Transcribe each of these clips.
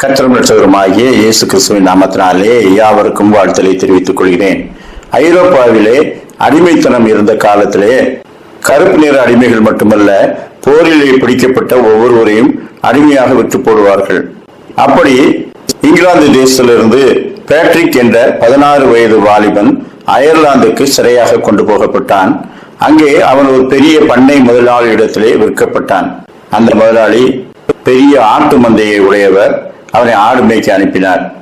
கத்திரம் லட்சகரமாகிய இயேசு கிறிஸ்துவின் நாமத்தினாலே யாவருக்கும் வாழ்த்தலை தெரிவித்துக் கொள்கிறேன். ஐரோப்பாவிலே அடிமைத்தனம் இருந்த காலத்திலே கருப்பு நிற அடிமைகள் மட்டுமல்ல போரிலே பிடிக்கப்பட்ட ஒவ்வொருவரையும் அடிமையாக விற்று போடுவார்கள். அப்படி இங்கிலாந்து தேசத்திலிருந்து பேட்ரிக் என்ற பதினாறு வயது வாலிபன் அயர்லாந்துக்கு சிறையாக கொண்டு போகப்பட்டான். அங்கே அவன் ஒரு பெரிய பண்ணை முதலாளி இடத்திலே விற்கப்பட்டான். அந்த முதலாளி பெரிய ஆட்டு மந்தையை உடையவர். அவனை ஆடு மேய்க்க அனுப்பினார்.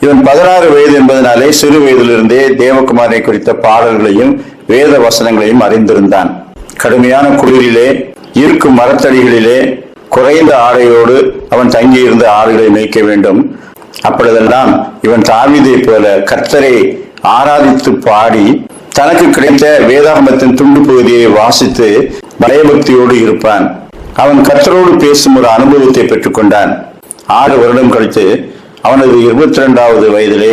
இவன் பதினாறு வயது என்பதனாலே சிறு வயதிலிருந்தே தேவகுமாரை குறித்த பாடல்களையும் வேத வசனங்களையும் அறிந்திருந்தான். கடுமையான குளிரிலே இருக்கும் மரத்தடிகளிலே குறைந்த ஆடையோடு அவன் தங்கியிருந்த ஆடுகளை மேய்க்க வேண்டும். அப்பொழுதெல்லாம் இவன் தாவிதை போல கர்த்தரை ஆராதித்து பாடி தனக்கு கிடைத்த வேதாகமத்தின் துண்டு பகுதியை வாசித்து பயபக்தியோடு இருப்பான். அவன் கர்த்தரோடு பேசும் ஒரு அனுபவத்தை பெற்றுக்கொண்டான். ஆறு வருடம் கழித்து அவனது இருபத்தி ரெண்டாவது வயதிலே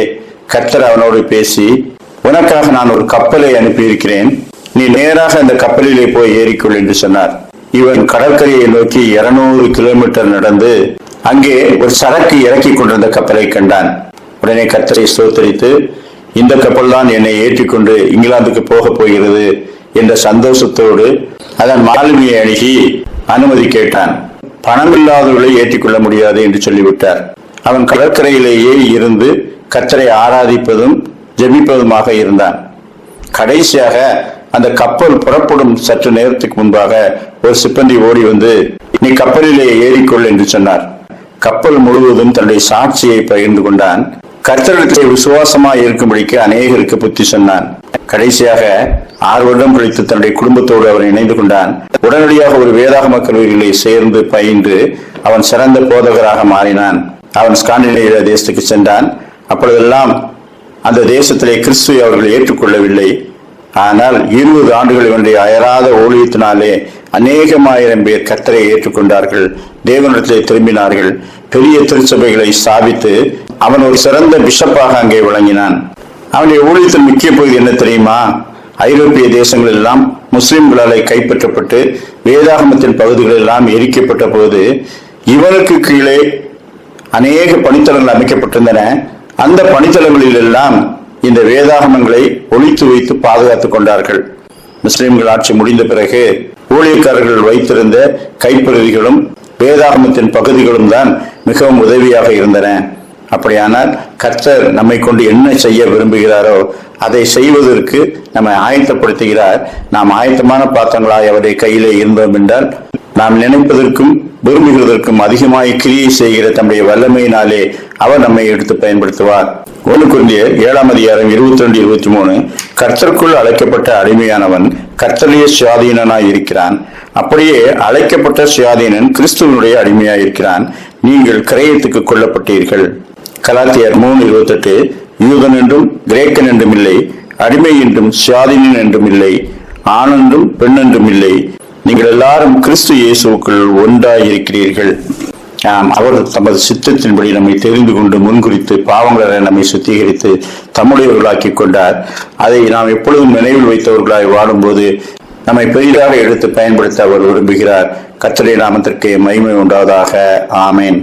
கர்த்தர் அவனோடு பேசி உனக்காக நான் ஒரு கப்பலை அனுப்பியிருக்கிறேன். நீ நேராக அந்த கப்பலிலே போய் ஏறிக்கொள் என்று சொன்னார். இவன் கடற்கரையை நோக்கி இருநூறு கிலோமீட்டர் நடந்து அங்கே ஒரு சரக்கு இறக்கி கொண்டிருந்த கப்பலை கண்டான். உடனே கர்த்தரை சோத்தரித்து இந்த கப்பல் தான் என்னை ஏற்றிக்கொண்டு இங்கிலாந்துக்கு போக போகிறது என்ற சந்தோஷத்தோடு அதன் மாலுமியை அணுகி அனுமதி கேட்டான். பணமில்லாதவர்களை ஏற்றிக்கொள்ள முடியாது என்று சொல்லிவிட்டார். அவன் கடற்கரையிலேயே இருந்து கத்தரை ஆராதிப்பதும் ஜெபிப்பதுமாக இருந்தான். கடைசியாக அந்த கப்பல் புறப்படும் சற்று நேரத்துக்கு முன்பாக ஒரு சிப்பந்தி ஓடி வந்து நீ கப்பலிலே ஏறிக்கொள் என்று சொன்னார். கப்பல் முழுவதும் தன்னுடைய சாட்சியை பகிர்ந்து கொண்டான். கர்த்தரிடத்தை விசுவாசமாய் இருக்கும்படிக்கு அநேகருக்கு புத்தி சொன்னான். கடைசியாக ஆறு வருடம் கழித்து தன்னுடைய குடும்பத்தோடு அவன் இணைந்து கொண்டான். உடனடியாக ஒரு வேதாகம கல்லூரிகளை சேர்ந்து பயின்று அவன் சிறந்த போதகராக மாறினான். அவன் ஸ்காண்டினேவிய தேசத்துக்கு சென்றான். அப்பொழுதெல்லாம் அந்த தேசத்திலே கிறிஸ்துவை அவர்கள் ஏற்றுக்கொள்ளவில்லை. ஆனால் இருபது ஆண்டுகள் இவனுடைய அயராத ஊழியத்தினாலே அநேகமாயிரம் பேர் கத்தரை ஏற்றுக்கொண்டார்கள். தேவனிடத்திலே திரும்பினார்கள். பெரிய திருச்சபைகளை ஸ்தாபித்து அவன் ஒரு சிறந்த பிஷப்பாக அங்கே விளங்கினான். அவனுடைய ஊழியத்தின் முக்கிய பகுதி என்ன தெரியுமா? ஐரோப்பிய தேசங்கள் எல்லாம் முஸ்லிம்களாலே கைப்பற்றப்பட்டு வேதாகமத்தின் பகுதிகள் எல்லாம் எரிக்கப்பட்ட போது இவனுக்கு கீழே அநேக பணித்தளங்கள் அமைக்கப்பட்டிருந்தன. அந்த பணித்தளங்களில் எல்லாம் இந்த வேதாகமங்களை ஒழித்து வைத்து பாதுகாத்துக் கொண்டார்கள். முஸ்லிம்கள் ஆட்சி முடிந்த பிறகு ஊழியக்காரர்கள் வைத்திருந்த கைப்பிரதிகளும் வேதாகமத்தின் பகுதிகளும் தான் மிகவும் உதவியாக இருந்தன. அப்படியானால் கர்த்தர் நம்மை கொண்டு என்ன செய்ய விரும்புகிறாரோ அதை செய்வதற்கு நம்மை ஆயத்தப்படுத்துகிறார். நாம் ஆயத்தமான பாத்திரங்களாய் அவருடைய கையிலே இருந்தோம் என்றால் நாம் நினைப்பதற்கும் விரும்புகிறதற்கும் அதிகமாய் கிரியை செய்கிற தம்முடைய வல்லமையினாலே அவர் நம்மை எடுத்து பயன்படுத்துவார். ஒன்று குருந்திய ஏழாம் அதிகாரம் இருபத்தி ரெண்டு இருபத்தி மூணு கர்த்தருக்குள் அழைக்கப்பட்ட அடிமையானவன் கர்த்தரைய சுயாதீனனாய் இருக்கிறான். அப்படியே அழைக்கப்பட்ட சுயாதீனன் கிறிஸ்துவனுடைய அடிமையாயிருக்கிறான் நீங்கள் கிரயத்துக்கு கொல்லப்பட்டீர்கள். கலாத்தியர் மூணு இருபத்தெட்டு யூதன் என்றும் கிரேக்கன் என்றும் இல்லை அடிமை என்றும் சுவாதினன் என்றும் இல்லை ஆணென்றும் பெண்ணென்றும் இல்லை. நீங்கள் எல்லாரும் கிறிஸ்து இயேசுக்குள் ஒன்றாய் இருக்கிறீர்கள் ஆம், அவர் தமது சித்தத்தின்படி நம்மை தெரிந்து கொண்டு முன்குறித்து பாவங்களை நம்மை சுத்திகரித்து தம்முடையவர்களாக்கி கொண்டார். அதை நாம் எப்பொழுதும் நினைவில் வைத்தவர்களாய் வாழும்போது நம்மை பெரிதாக எடுத்து பயன்படுத்த அவர் விரும்புகிறார். கத்தரை நாமத்திற்கு மகிமை உண்டாவதாக. ஆமேன்.